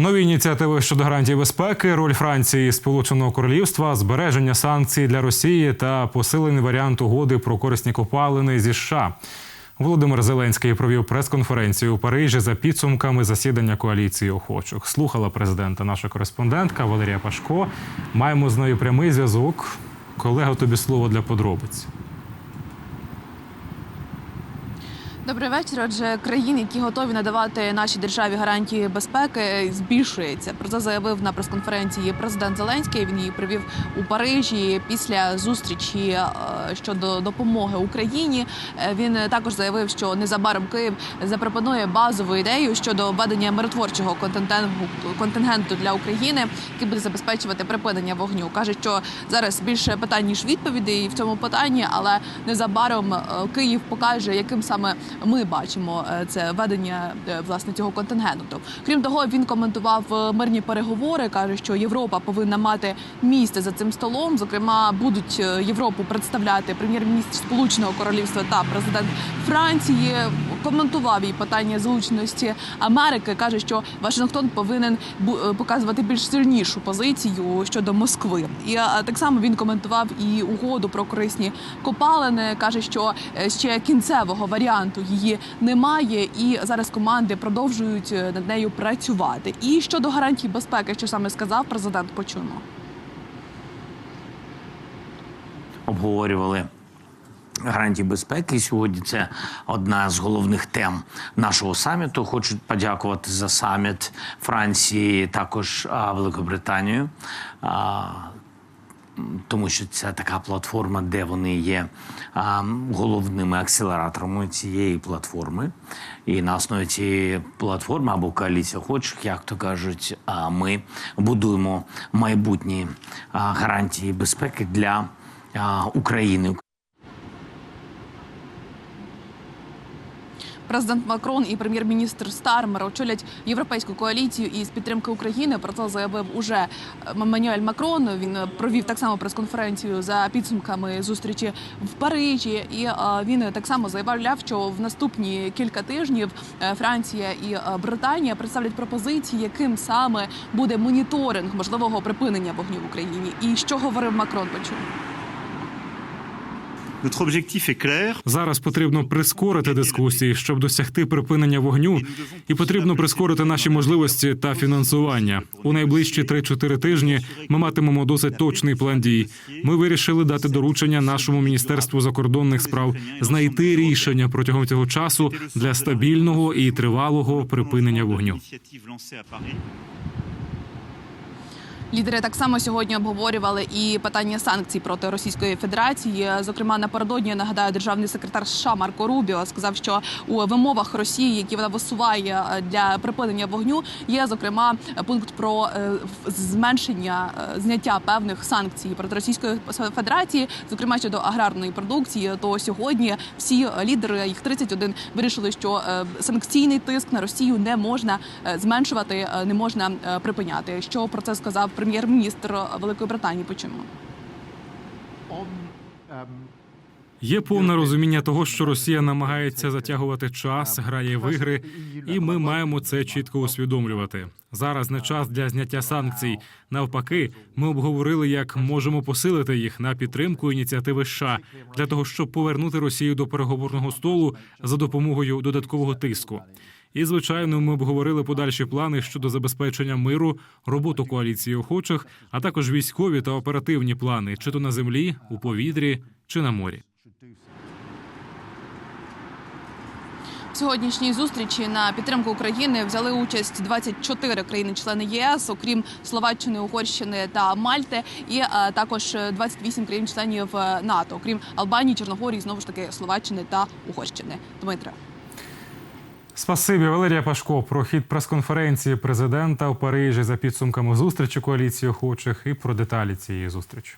Нові ініціативи щодо гарантій безпеки, роль Франції і Сполученого Королівства, збереження санкцій для Росії та посилений варіант угоди про корисні копалини зі США. Володимир Зеленський провів прес-конференцію у Парижі за підсумками засідання коаліції охочих. Слухала президента наша кореспондентка Валерія Пашко. Маємо з нею прямий зв'язок. Колего, тобі слово для подробиць. Добрий вечір. Отже, країн, які готові надавати нашій державі гарантії безпеки, збільшується. Про це заявив на прес-конференції президент Зеленський. Він її провів у Парижі після зустрічі е, щодо допомоги Україні. Е, Він також заявив, що незабаром Київ запропонує базову ідею щодо введення миротворчого контингенту для України, який буде забезпечувати припинення вогню. каже, що зараз більше питань ніж відповідей в цьому питанні, але незабаром е, Київ покаже, яким саме ми бачимо е, це ведення е, власне цього контингенту. Крім того, він коментував е, мирні переговори. каже, що Європа повинна мати місце за цим столом. Зокрема, будуть Європу представляти прем'єр-міністр Сполученого Королівства та президент Франції. Коментував її питання залученості Америки. каже, що Вашингтон повинен е, показувати більш сильнішу позицію щодо Москви. І е, так само він коментував і угоду про корисні копалини. каже, що е, ще кінцевого варіанту її немає, і зараз команди продовжують над нею працювати. І щодо гарантій безпеки, що саме сказав президент, почуємо. обговорювали гарантії безпеки. Сьогодні це одна з головних тем нашого саміту. Хочу подякувати за саміт Франції, також Великобританію. Тому що це така платформа, де вони є а, головними акселераторами цієї платформи. І на основі цієї платформи або коаліція охочих, як то кажуть, а, ми будуємо майбутні а, гарантії безпеки для а, України. Президент Макрон і прем'єр-міністр Стармер очолять європейську коаліцію із підтримки України. Про це заявив уже Мануель Макрон. Він провів так само прес-конференцію за підсумками зустрічі в Парижі. І е, він так само заявляв, що в наступні кілька тижнів е, Франція і е, Британія представлять пропозиції, яким саме буде моніторинг можливого припинення вогню в Україні. І що говорив Макрон? Почуємо. Зараз потрібно прискорити дискусії, щоб досягти припинення вогню, і потрібно прискорити наші можливості та фінансування. У найближчі 3-4 тижні ми матимемо досить точний план дій. Ми вирішили дати доручення нашому міністерству закордонних справ знайти рішення протягом цього часу для стабільного і тривалого припинення вогню. Лідери так само сьогодні обговорювали і питання санкцій проти Російської Федерації. Зокрема, напередодні я нагадаю, державний секретар США Марко Рубіо сказав, що у вимовах Росії, які вона висуває е, для припинення вогню, є зокрема пункт про е, зменшення е, зняття певних санкцій проти Російської Федерації, зокрема щодо аграрної продукції. То сьогодні всі лідери, їх 31, вирішили, що санкційний тиск на Росію не можна зменшувати, не можна припиняти. Що про це сказав прем'єр-міністр Великої Британії? Почуємо. Є повне розуміння того, що Росія намагається затягувати час, грає в ігри, і ми маємо це чітко усвідомлювати. Зараз не час для зняття санкцій. Навпаки, ми обговорили, як можемо посилити їх на підтримку ініціативи США для того, щоб повернути Росію до переговорного столу за допомогою додаткового тиску. І звичайно, ми обговорили подальші плани щодо забезпечення миру, роботу коаліції охочих, а також військові та оперативні плани, чи то на землі, у повітрі, чи на морі. В сьогоднішній зустрічі на підтримку України взяли участь 24 країни-члени єС, окрім Словаччини, Угорщини та Мальти, і е, також 28 країн-членів е, НАТО, окрім Албанії, Чорногорії, знову ж таки Словаччини та Угорщини. Дмитре. Спасибі, Валерія Пашко. Про хід прес-конференції президента в Парижі за підсумками зустрічі коаліції охочих і про деталі цієї зустрічі.